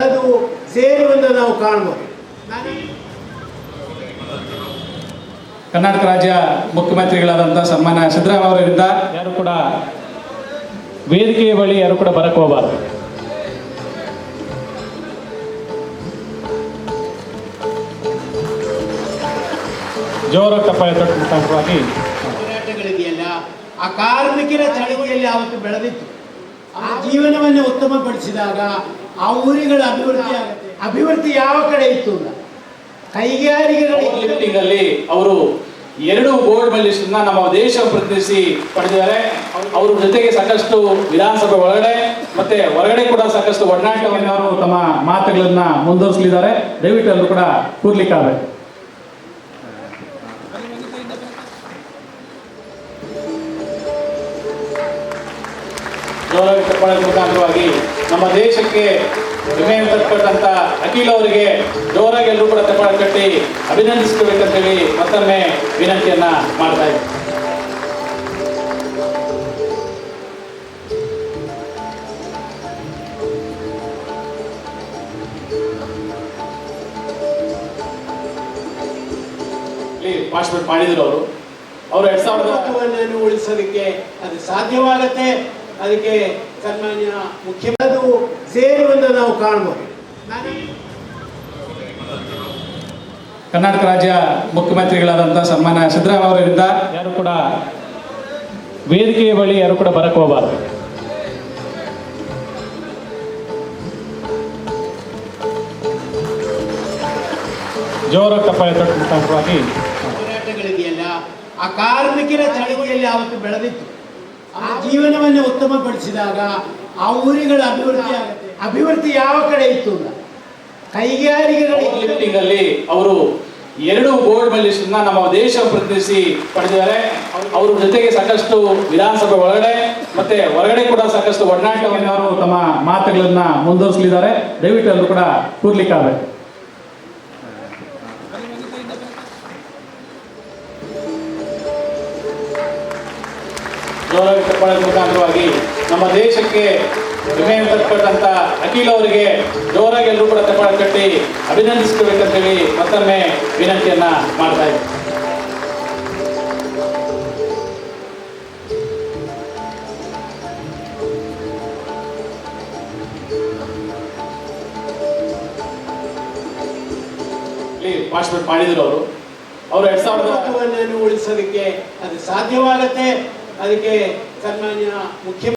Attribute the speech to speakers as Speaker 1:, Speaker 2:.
Speaker 1: ಅದು ಸೇರುವಂತ ನಾವು ಕಾಣಬಹುದು
Speaker 2: ಕರ್ನಾಟಕ ರಾಜ್ಯ ಮುಖ್ಯಮಂತ್ರಿಗಳಾದಂಥ ಸನ್ಮಾನ್ಯ ಸಿದ್ದರಾಮಯ್ಯ ಅವರಿಂದ
Speaker 3: ಯಾರು ಕೂಡ ವೇದಿಕೆಯ ಬಳಿ ಯಾರು ಕೂಡ ಬರಕ್ಕೆ ಹೋಗಬಾರ್ದು. ಜೋರಾಗಿ ತಪ್ಪಾಯ ಮುಖಾಂತರವಾಗಿ
Speaker 1: ಹೋರಾಟಗಳಿದೆಯಲ್ಲ ಆ ಕಾರ್ಮಿಕರ ಚಳವಳಿಯಲ್ಲಿ ಅವತ್ತು ಬೆಳೆದಿತ್ತು. ಆ ಜೀವನವನ್ನು ಉತ್ತಮಪಡಿಸಿದಾಗ ಆ ಊರಿಗಳ ಅಭಿವೃದ್ಧಿ ಆಗುತ್ತೆ. ಅಭಿವೃದ್ಧಿ ಯಾವ ಕಡೆ ಇತ್ತು ಕೈಗಾರಿಕೆಗಳಲ್ಲಿ ಕೈಗಾರಿಕೆಗಳು
Speaker 2: ಅವರು ಎರಡು ಗೋಲ್ಡ್ ಮೆಡಲಿಸ್ಟ್ ನಮ್ಮ ದೇಶ ಪ್ರತಿನಿಧಿಸಿ ಪಡೆದಿದ್ದಾರೆ. ಅವರ ಜೊತೆಗೆ ಸಾಕಷ್ಟು ವಿಧಾನಸಭೆ ಒಳಗಡೆ ಮತ್ತೆ ಹೊರಗಡೆ ಕೂಡ ಸಾಕಷ್ಟು ಒಡನಾಟವನ್ನು ಅವರು ತಮ್ಮ ಮಾತುಗಳನ್ನ ಮುಂದುವರಿಸಲಿದ್ದಾರೆ. ದಯವಿಟ್ಟು ಎಲ್ಲರೂ ಕೂಡ ಕೂರ್ಲಿಕ್ಕಾಗಬೇಕು ಜೋರಾಗಿ ಚಪ್ಪಾಳೆ ಮುಖಾಂತರವಾಗಿ ನಮ್ಮ ದೇಶಕ್ಕೆ ತಟ್ಟಂತ ಅಖಿಲ್ ಅವರಿಗೆ ಜೋರಾಗಿ ಎಲ್ಲರೂ ಕೂಡ ಚಪ್ಪಾಳೆ ಕಟ್ಟಿ ಅಭಿನಂದಿಸಬೇಕಂತೇಳಿ ಮತ್ತೊಮ್ಮೆ ವಿನಂತಿಯನ್ನ ಮಾಡ್ತಾ ಇದ್ದೀನಿ. ಮಾಡಿದ್ರು ಅವರು. ಅವರು ಎರಡ್ ಸಾವಿರದ
Speaker 1: ಉಳಿಸೋದಕ್ಕೆ ಅದು ಸಾಧ್ಯವಾಗತ್ತೆ? ಅದಕ್ಕೆ ಸನ್ಮಾನ್ಯ ಮುಖ್ಯ ಅದು ಸೇರುವುದನ್ನು ನಾವು ಕಾಣಬಹುದು
Speaker 2: ಕರ್ನಾಟಕ ರಾಜ್ಯ ಮುಖ್ಯಮಂತ್ರಿಗಳಾದಂಥ ಸನ್ಮಾನ್ಯ ಸಿದ್ದರಾಮಯ್ಯ ಅವರಿಂದ
Speaker 3: ಯಾರು ಕೂಡ ವೇದಿಕೆಯ ಬಳಿ ಯಾರು ಕೂಡ ಬರಕ್ಕೆ ಹೋಗಬಾರ್ದು. ಜೋರಾಗಿ ತಪ್ಪಾಯ ತಟ್ಟು ಮುಖಾಂತರವಾಗಿ
Speaker 1: ಹೋರಾಟಗಳಿದೆಯಲ್ಲ ಆ ಕಾರ್ಮಿಕರ ಚಳವಳಿಯಲ್ಲಿ ಅವತ್ತು ಬೆಳೆದಿತ್ತು. ಆ ಜೀವನವನ್ನು ಉತ್ತಮಪಡಿಸಿದಾಗ ಆ ಊರುಗಳ ಅಭಿವೃದ್ಧಿ ಆಗುತ್ತೆ. ಅಭಿವೃದ್ಧಿ ಯಾವ ಕಡೆ ಇತ್ತು
Speaker 2: ಕೈಗಾರಿಕೆಗಳಲ್ಲಿ ಅವರು ಎರಡು ಗೋಲ್ಡ್ ಮೆಡಲಿಸ್ಟ್ ನಮ್ಮ ದೇಶ ಪ್ರತಿನಿಧಿಸಿ ಪಡೆದಿದ್ದಾರೆ. ಅವ್ರ ಜೊತೆಗೆ ಸಾಕಷ್ಟು ವಿಧಾನಸಭೆ ಒಳಗಡೆ ಮತ್ತೆ ಹೊರಗಡೆ ಕೂಡ ಸಾಕಷ್ಟು ಒಡನಾಟವನ್ನು ಅವರು ತಮ್ಮ ಮಾತುಗಳನ್ನ ಮುಂದುವರಿಸಲಿದ್ದಾರೆ. ದಯವಿಟ್ಟು ಅಲ್ಲೂ ಕೂಡ ಕೂರ್ಲಿಕ್ಕಾಗಬೇಕು ಜೋರಾಗಿ ಚಪ್ಪಾಳೆ ಮುಖಾಂತರವಾಗಿ ನಮ್ಮ ದೇಶಕ್ಕೆ ವಿಮೆಯನ್ನು ತಟ್ಟಂತ ಅಖಿಲ್ ಅವರಿಗೆ ಜೋರಾಗಿ ಎಲ್ಲರೂ ಕೂಡ ಚಪ್ಪಾಳೆ ಕಟ್ಟಿ ಅಭಿನಂದಿಸಬೇಕಂತೇಳಿ ಮತ್ತೊಮ್ಮೆ ವಿನಂತಿಯನ್ನ ಮಾಡ್ತಾ ಇದ್ದೀನಿ ಮಾಡಿದ್ರು ಅವರು. ಅವರು ಎರಡ್ ಸಾವಿರದ
Speaker 1: ಉಳಿಸೋದಕ್ಕೆ ಅದು ಸಾಧ್ಯವಾಗತ್ತೆ. ಅದಕ್ಕೆ ಸನ್ಮಾನ್ಯ ಮುಖ್ಯ